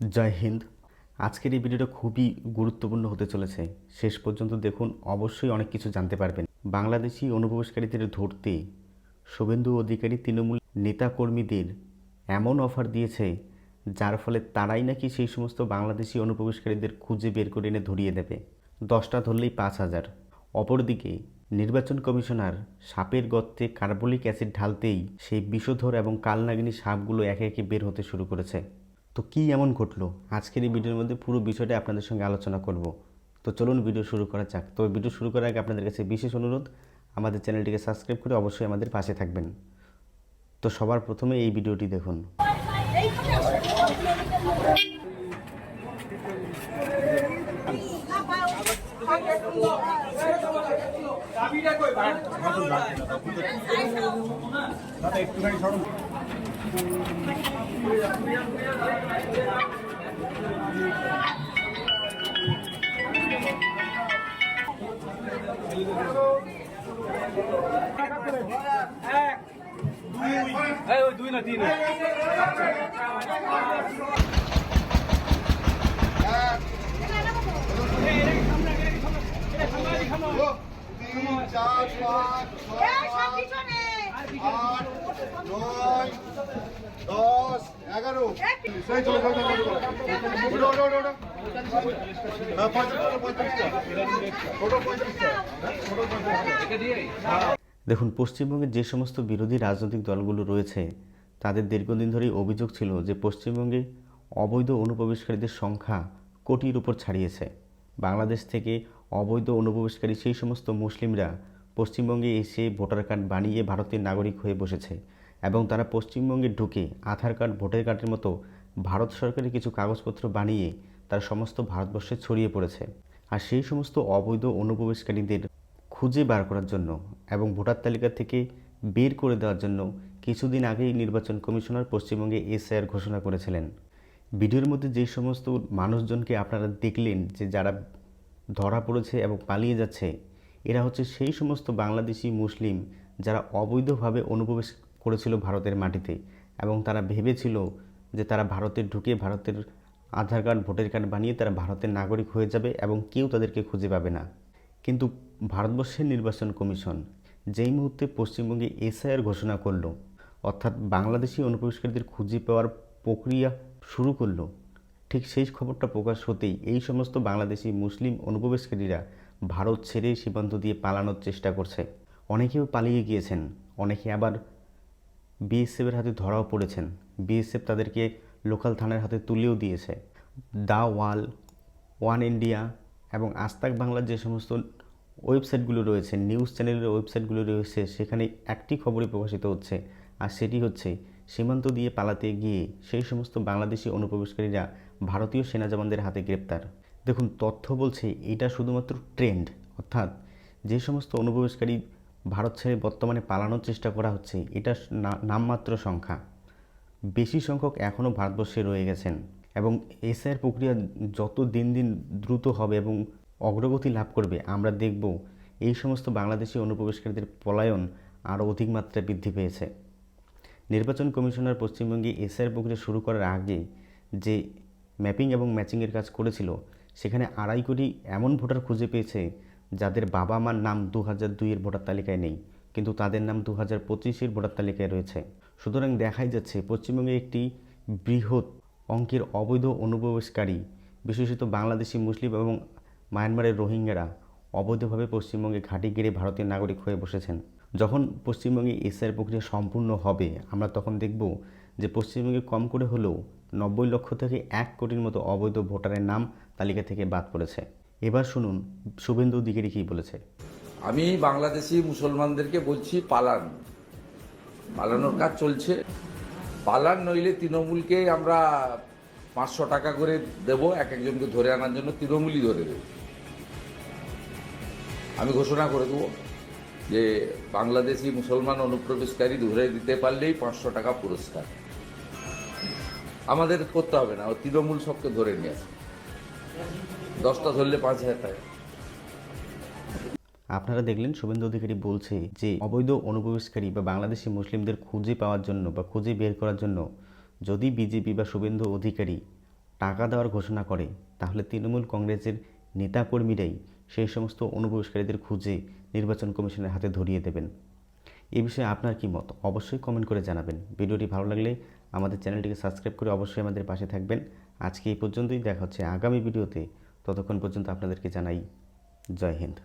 জয় হিন্দ। আজকের এই ভিডিওটা খুবই গুরুত্বপূর্ণ হতে চলেছে। শেষ পর্যন্ত দেখুন, অবশ্যই অনেক কিছু জানতে পারবেন। বাংলাদেশি অনুপ্রবেশকারীদের ধরতে শুভেন্দু অধিকারী তৃণমূল নেতাকর্মীদের এমন অফার দিয়েছে, যার ফলে তারাই নাকি সেই সমস্ত বাংলাদেশি অনুপ্রবেশকারীদের খুঁজে বের করে এনে ধরিয়ে দেবে। দশটা ধরলেই পাঁচ হাজার। অপরদিকে, নির্বাচন কমিশনার সাপের গর্তে কার্বলিক অ্যাসিড ঢালতেই সেই বিষধর এবং কালনাগিনী সাপগুলো একে একে বের হতে শুরু করেছে। তো কি এমন ঘটলো? আজকের এই ভিডিওর মধ্যে পুরো বিষয়টা আপনাদের সঙ্গে আলোচনা করব। তো চলুন ভিডিও শুরু করা যাক। তো ভিডিও শুরু করার আগে আপনাদের কাছে বিশেষ অনুরোধ, আমাদের চ্যানেলটিকে সাবস্ক্রাইব করে অবশ্যই আমাদের পাশে থাকবেন। তো সবার প্রথমে এই ভিডিওটি দেখুন। ওই দুই না তিন তিন চার পাঁচ ছয় আট নয় দশ এগারো হ্যাঁ দেখুন পশ্চিমবঙ্গের যে সমস্ত বিরোধী রাজনৈতিক দলগুলো রয়েছে তাদের দীর্ঘদিন ধরেই অভিযোগ ছিল যে পশ্চিমবঙ্গে অবৈধ অনুপ্রবেশকারীদের সংখ্যা কোটির উপর ছাড়িয়েছে। বাংলাদেশ থেকে অবৈধ অনুপ্রবেশকারী সেই সমস্ত মুসলিমরা পশ্চিমবঙ্গে এসে ভোটার কার্ড বানিয়ে ভারতের নাগরিক হয়ে বসেছে এবং তারা পশ্চিমবঙ্গে ঢুকে আধার কার্ড, ভোটার কার্ডের মতো ভারত সরকারের কিছু কাগজপত্র বানিয়ে তারা সমস্ত ভারতবর্ষে ছড়িয়ে পড়েছে। আর সেই সমস্ত অবৈধ অনুপ্রবেশকারীদের খুঁজে বার করার জন্য এবং ভোটার তালিকা থেকে বের করে দেওয়ার জন্য কিছুদিন আগেই নির্বাচন কমিশনার পশ্চিমবঙ্গে এসআইআর ঘোষণা করেছিলেন। ভিডিওর মধ্যে যে সমস্ত মানুষজনকে আপনারা দেখলেন যে যারা ধরা পড়েছে এবং পালিয়ে যাচ্ছে। এরা হচ্ছে সেই সমস্ত বাংলাদেশি মুসলিম যারা অবৈধভাবে অনুপ্রবেশ করেছিল ভারতের মাটিতে এবং তারা ভেবেছিল যে তারা ভারতে ঢুকে ভারতের আধার কার্ড, ভোটার কার্ড বানিয়ে তারা ভারতের নাগরিক হয়ে যাবে এবং কেউ তাদেরকে খুঁজে পাবে না। কিন্তু ভারতবর্ষের নির্বাচন কমিশন যেই মুহূর্তে পশ্চিমবঙ্গে এসআইআর ঘোষণা করল, অর্থাৎ বাংলাদেশি অনুপ্রবেশকারীদের খুঁজে পাওয়ার প্রক্রিয়া শুরু করল ঠিক সেই খবরটা প্রকাশ হতেই এই সমস্ত বাংলাদেশি মুসলিম অনুপ্রবেশকারীরা ভারত ছেড়ে সীমান্ত দিয়ে পালানোর চেষ্টা করছে। অনেকেও পালিয়ে গিয়েছেন, অনেকে আবার বিএসএফের হাতে ধরাও পড়েছেন। বিএসএফ তাদেরকে লোকাল থানার হাতে তুলেও দিয়েছে। দা ওয়াল, ওয়ান ইন্ডিয়া এবং আস্তাক বাংলার যে সমস্ত ওয়েবসাইটগুলো রয়েছে, নিউজ চ্যানেলের ওয়েবসাইটগুলো রয়েছে, সেখানে একটি খবরই প্রকাশিত হচ্ছে, আর সেটি হচ্ছে সীমান্ত দিয়ে পালাতে গিয়ে সেই সমস্ত বাংলাদেশি অনুপ্রবেশকারীরা ভারতীয় সেনা জওয়ানদের হাতে গ্রেপ্তার। দেখুন, তথ্য বলছে এটা শুধুমাত্র ট্রেন্ড। অর্থাৎ যে সমস্ত অনুপ্রবেশকারী ভারত ছেড়ে বর্তমানে পালানোর চেষ্টা করা হচ্ছে, এটা নামমাত্র সংখ্যা। বেশি সংখ্যক এখনও ভারতবর্ষে রয়ে গেছেন এবং এসআইয়ের প্রক্রিয়া যত দিন দিন দ্রুত হবে এবং অগ্রগতি লাভ করবে, আমরা দেখব এই সমস্ত বাংলাদেশি অনুপ্রবেশকারীদের পলায়ন আরও অধিক মাত্রায় বৃদ্ধি পেয়েছে। নির্বাচন কমিশনার পশ্চিমবঙ্গে এসআইয়ের প্রক্রিয়া শুরু করার আগে যে ম্যাপিং এবং ম্যাচিংয়ের কাজ করেছিল, সেখানে আড়াই কোটি এমন ভোটার খুঁজে পেয়েছে যাদের বাবা মার নাম দু হাজার দুইয়ের ভোটার তালিকায় নেই, কিন্তু তাদের নাম দু হাজার পঁচিশের ভোটার তালিকায় রয়েছে। সুতরাং দেখাই যাচ্ছে পশ্চিমবঙ্গে একটি বৃহৎ অঙ্কের অবৈধ অনুপ্রবেশকারী, বিশেষত বাংলাদেশি মুসলিম এবং মায়ানমারের রোহিঙ্গারা, অবৈধভাবে পশ্চিমবঙ্গে ঘাঁটি গেড়ে ভারতীয় নাগরিক হয়ে বসেছেন। যখন পশ্চিমবঙ্গে এসআর প্রক্রিয়া সম্পূর্ণ হবে, আমরা তখন দেখব যে পশ্চিমবঙ্গে কম করে হলেও নব্বই লক্ষ থেকে এক কোটির মতো অবৈধ ভোটারের নাম তালিকা থেকে বাদ পড়েছে। এবার শুনুন, শুভেন্দু অধিকারী কী বলেছে? আমি বাংলাদেশি মুসলমানদেরকে বলছি, পালান। পালানোর কাজ চলছে। পালান নইলে তৃণমূলকে আমরা পাঁচশো টাকা করে দেব, এক একজনকে ধরে আনার জন্য তৃণমূলই ধরে দেব। আমি ঘোষণা করে দেবো। যে বাংলাদেশি মুসলমান অনুপ্রবেশকারী ধরে দিতে পারলেই পাঁচশো টাকা পুরস্কার। আমাদের করতে হবে না তৃণমূল সবকে ধরে নিয়ে আসে। দশটা ধরলে পাঁচ হাজার টাকা। আপনারা দেখলেন, শুভেন্দু অধিকারী বলছে যে, অবৈধ অনুপ্রবেশকারী বা বাংলাদেশি মুসলিমদের খুঁজে পাওয়ার জন্য বা খুঁজে বের করার জন্য যদি বিজেপি বা শুভেন্দু অধিকারী টাকা দেওয়ার ঘোষণা করে, তাহলে তৃণমূল কংগ্রেসের নেতাকর্মীরাই সেই সমস্ত অনুপ্রবেশকারীদের খুঁজে নির্বাচন কমিশনের হাতে ধরিয়ে দেবেন। এ বিষয়ে আপনার কি মত? অবশ্যই কমেন্ট করে জানাবেন। ভিডিওটি ভালো লাগলে আমাদের চ্যানেলটিকে সাবস্ক্রাইব করে অবশ্যই আমাদের পাশে থাকবেন। আজকে এই পর্যন্তই। দেখা হচ্ছে আগামী ভিডিওতে। ততক্ষণ পর্যন্ত আপনাদেরকে জানাই জয় হিন্দ।